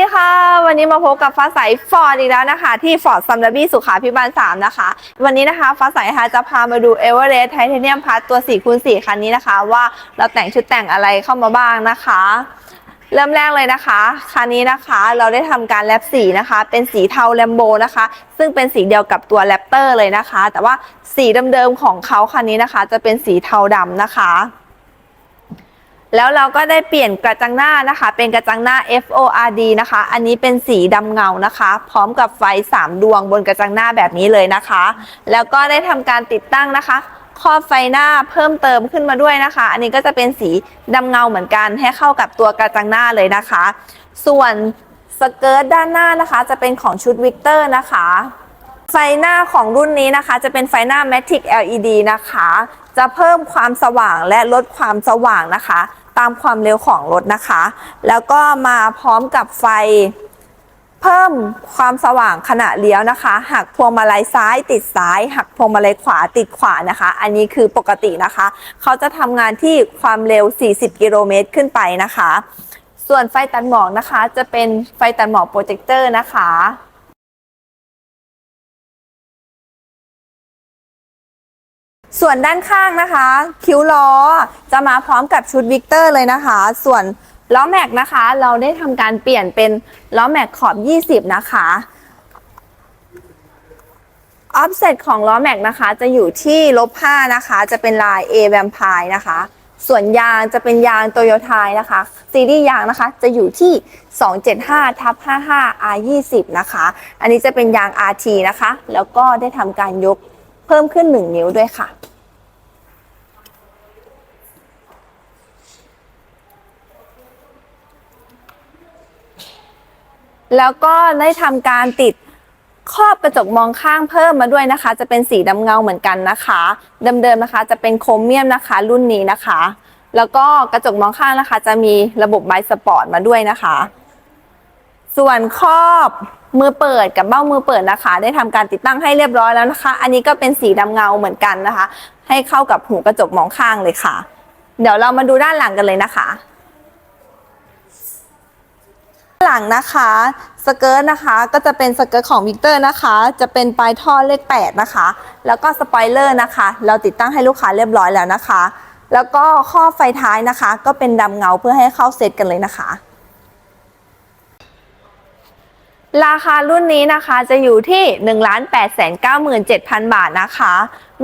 ดีค่ะ วันนี้มาพบกับฟ้าใสฟอร์ดอีกแล้วนะคะ ที่ฟอร์ดซัมเดอร์บี้สุขาพิบาล 3 นะคะ วันนี้นะคะฟ้าใสนะคะจะพามาดูเอเวอเรสต์ไทเทเนียมพัทตัว4คูณ4คันนี้นะคะ ว่าเราแต่งชุดแต่งอะไรเข้ามาบ้างนะคะ เริ่มแรกเลยนะคะ คันนี้นะคะเราได้ทำการแลบสีนะคะ เป็นสีเทาแลมโบนะคะ ซึ่งเป็นสีเดียวกับตัวแรปเตอร์เลยนะคะ แต่ว่าสีเดิมๆของเขาคันนี้นะคะ จะเป็นสีเทาดำนะคะ แล้วเราก็ได้เปลี่ยนกระจังหน้านะคะ เป็นกระจังหน้า FORD นะคะ อันนี้เป็นสีดำเงานะคะ พร้อมกับไฟ 3 ดวงบนกระจังหน้าแบบนี้เลยนะคะ แล้วก็ได้ทำการติดตั้งนะคะครอบไฟหน้าเพิ่มเติมขึ้นมาด้วยนะคะ อันนี้ก็จะเป็นสีดำเงาเหมือนกันให้เข้ากับตัวกระจังหน้าเลยนะคะ ส่วนสเกิร์ตด้านหน้านะคะ จะเป็นของชุดวิกเตอร์นะคะ ไฟหน้าของรุ่นนี้นะคะ จะเป็นไฟหน้า Matic LED นะคะ จะเพิ่มความสว่างและลดความสว่างนะคะ ตามความเร็วของรถนะคะ แล้วก็มาพร้อมกับไฟเพิ่มความสว่างขณะเลี้ยวนะคะ หักพวงมาลัยซ้ายติดซ้าย หักพวงมาลัยขวาติดขวานะคะ อันนี้คือปกตินะคะ เขาจะทำงานที่ความเร็ว 40 กิโลเมตรขึ้นไปนะคะ ส่วนไฟตัดหมอกนะคะ จะเป็นไฟตัดหมอกโปรเจคเตอร์นะคะ ส่วนด้านข้างนะคะ คิ้วล้อจะมาพร้อมกับชุดวิกเตอร์เลยนะคะ ส่วนล้อแม็กนะคะ เราได้ทำการเปลี่ยนเป็นล้อแม็กขอบ 20 นะคะออฟเซตของล้อแม็กนะคะ จะอยู่ที่ลบ5นะคะ จะเป็นลาย A Vampire นะคะ ส่วนยางจะเป็นยางโตโยต้านะคะ ซีรีส์ยางนะคะ จะอยู่ที่ 275ทับ55 R20 นะคะ อันนี้จะเป็นยาง RT นะคะ แล้วก็ได้ทำการยกเพิ่มขึ้น 1 นิ้วด้วยค่ะ แล้วก็ได้ทำการติดครอบกระจกมองข้างเพิ่มมาด้วยนะคะ จะเป็นสีดำเงาเหมือนกันนะคะเดิมๆนะคะ จะเป็นโครเมียมนะคะ รุ่นนี้นะคะ แล้วก็กระจกมองข้างนะคะ จะมีระบบไบสปอร์ตมาด้วยนะคะ ส่วนครอบมือเปิดกับเบ้ามือเปิดนะคะ ได้ทำการติดตั้งให้เรียบร้อยแล้วนะคะ อันนี้ก็เป็นสีดำเงาเหมือนกันนะคะ ให้เข้ากับหูกระจกมองข้างเลยค่ะ เดี๋ยวเรามาดูด้านหลังกันเลยนะคะ ห ลังนะคะสเกิร์ตนะคะก็จะเป็นสเกิร์ตของวิกเตอร์นะคะ จะเป็นปลายท่อเลข 8 นะคะ แล้วก็สปอยเลอร์นะคะ เราติดตั้งให้ลูกค้าเรียบร้อยแล้วนะคะ แล้วก็ข้อไฟท้ายนะคะ ก็เป็นดำเงาเพื่อให้เข้าเซตกันเลยนะคะ ราคารุ่นนี้นะคะจะอยู่ที่ 1 8 9 7 0 0 0 บาทนะคะ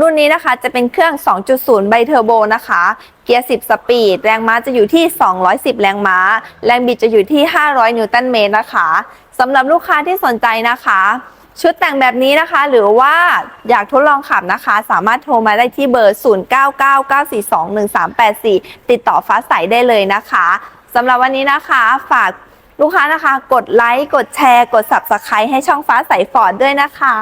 รุ่นนี้นะคะจะเป็นเครื่อง 2.0 ไบเทอร์โบนะคะ เกียร์ 10 สปีด แรงม้าจะอยู่ที่ 210 แรงม้า แรงบิดจะอยู่ที่ 500 นิวตันเมตรนะคะสำหรับลูกค้าที่สนใจนะคะ ชุดแต่งแบบนี้นะคะ หรือว่าอยากทดลองขับนะคะ สามารถโทรมาได้ที่เบอร์ 0999421384 ติดต่อฟ้าใสได้เลยนะคะสำหรับวันนี้นะคะฝาก ลูกค้านะคะ กดไลค์ กดแชร์ กด Subscribe ให้ช่องฟ้าใสฟอร์ดด้วยนะคะ